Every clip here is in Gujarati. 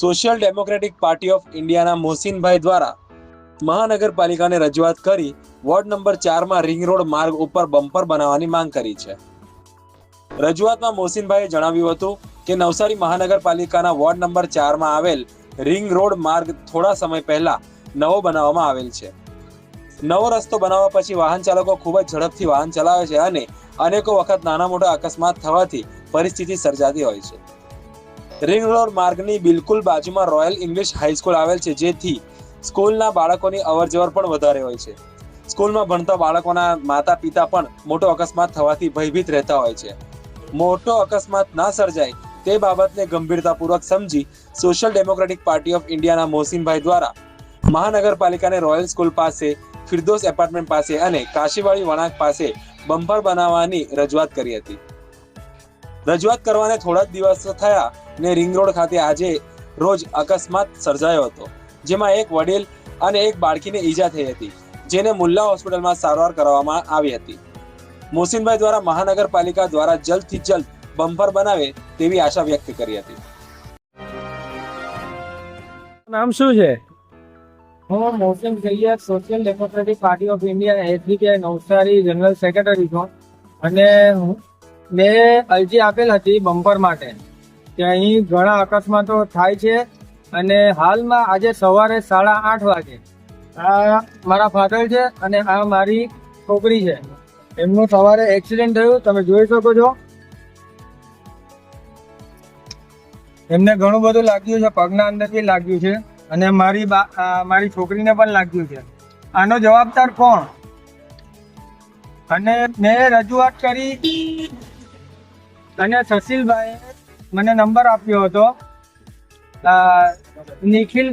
સોશિયલ ડેમોક્રેટિક પાર્ટી ઓફ ઇન્ડિયાના મોહસિનભાઈ દ્વારા મહાનગરપાલિકાને રજૂઆત કરી વોર્ડ નંબર ચારમાં રિંગ રોડ માર્ગ ઉપર બમ્પર બનાવવાની માંગ કરી છે. રજૂઆતમાં મોહસિનભાઈએ જણાવ્યું હતું કે નવસારી મહાનગરપાલિકાના વોર્ડ નંબર ચારમાં આવેલ રિંગ રોડ માર્ગ થોડા સમય પહેલા નવો બનાવવામાં આવેલ છે. નવો રસ્તો બનાવવા પછી વાહન ચાલકો ખૂબ જ ઝડપથી વાહન ચલાવે છે અને અનેકો વખત નાના મોટા અકસ્માત થવાથી પરિસ્થિતિ સર્જાતી હોય છે. રિંગ રોડ માર્ગની બિલકુલ બાજુમાં રોયલ ઇંગ્લિશ હાઈસ્કૂલ આવેલ છે, જેથી સ્કૂલના બાળકોની અવરજવર પણ વધારે હોય છે. સ્કૂલમાં ભણતા બાળકોના માતા પિતા પણ મોટો અકસ્માત થવાથી ભયભીત રહેતા હોય છે. મોટો અકસ્માત ના સર્જાય તે બાબતને ગંભીરતાપૂર્વક સમજી સોશિયલ ડેમોક્રેટિક પાર્ટી ઓફ ઇન્ડિયાના મોહસિનભાઈ દ્વારા મહાનગરપાલિકાને રોયલ સ્કૂલ પાસે ફિરદોસ એપાર્ટમેન્ટ પાસે અને કાશીવાડી વળાંક પાસે બમ્પર બનાવવાની રજૂઆત કરી હતી. રજૂઆત કરવાને થોડા જ દિવસો થયા ને રિંગ રોડ ખાતે આજે રોજ અકસ્માત સર્જાયો હતો જેમાં એક વડીલ અને એક બાળકીને ઈજા થઈ હતી જેને મુલ્લા હોસ્પિટલમાં સારવાર કરવામાં આવી હતી. મોસીનભાઈ દ્વારા મહાનગરપાલિકા દ્વારા જલ્દથી જલ્દ બમ્પર બનાવે તેવી આશા વ્યક્ત કરી હતી. નામ શું છે? હું Mohsin Sayed Social Democratic Party of India SDPI Navsari general secretary છું. અને હું- મેં અરજી આપેલ હતી બમ્પર માટે. કે અહીં ઘણા અકસ્માતો થાય છે અને હાલમાં આજે સવારે સાડા આઠ વાગે આ મારા ફાધર છે અને આ મારી છોકરી છે. એમનું સવારે એક્સિડન્ટ થયું, તમે જોઈ શકો છો. એમને ઘણું બધું લાગ્યું છે, પગના અંદર બી લાગ્યું છે અને મારી બા- મારી છોકરીને પણ લાગ્યું છે. આનો જવાબદાર કોણ? અને મેં રજૂઆત કરી અને સસીલભાઈ મને નંબર આપ્યો હતો. નિખિલ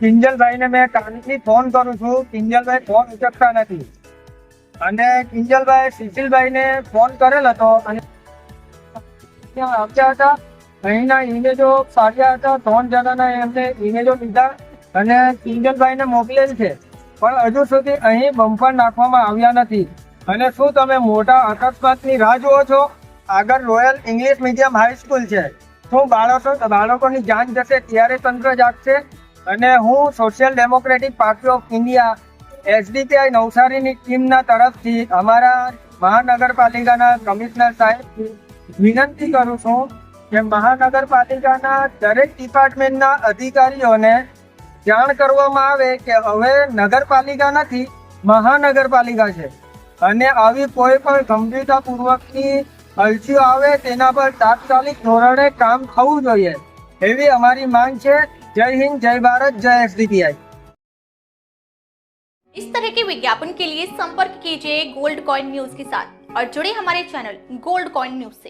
કિંજલભાઈને મેં કાલથી ફોન કરું છું. કિંજલભાઈ ફોન ઉચકતા નથી. અને કિંજલભાઈ સુશીલભાઈને ફોન કરેલ હતો અને ત્યાં આવ્યા હતા. અહીંના ઇમેજો સાર્યા હતા. ત્રણ જણાના એમને ઇમેજો લીધા અને કિંજલભાઈને મોકલેલ છે. પણ હજુ સુધી અહીં બમ્પર નાખવામાં આવ્યા નથી. અને શું તમે મોટા અકસ્માતની રાહ જુઓ છો? આગળ રોયલ ઇંગ્લિશ મીડિયમ હાઈસ્કૂલ છે. શું બાળકો, બાળકોની જાન જશે ત્યારે તંત્ર જાગશે? અને હું Social Democratic Party of India SDPI નવસારીની ટીમના તરફથી અમારા મહાનગરપાલિકાના કમિશનર સાહેબ વિનંતી કરું છું કે મહાનગરપાલિકાના દરેક ડિપાર્ટમેન્ટના અધિકારીઓને જાણ કરવામાં આવે કે હવે નગરપાલિકા નથી, મહાનગરપાલિકા છે. અને આવી કોઈ પણ ગંભીરતાપૂર્વકની અરજીઓ આવે તેના પર તાત્કાલિક ધોરણે કામ થવું જોઈએ એવી અમારી માંગ છે જય હિન્દ જય ભારત જય એસડીપીઆઈ इस तरह के विज्ञापन के लिए संपर्क कीजिए गोल्ड कॉइन न्यूज के साथ और जुड़े हमारे चैनल गोल्ड कॉइन न्यूज से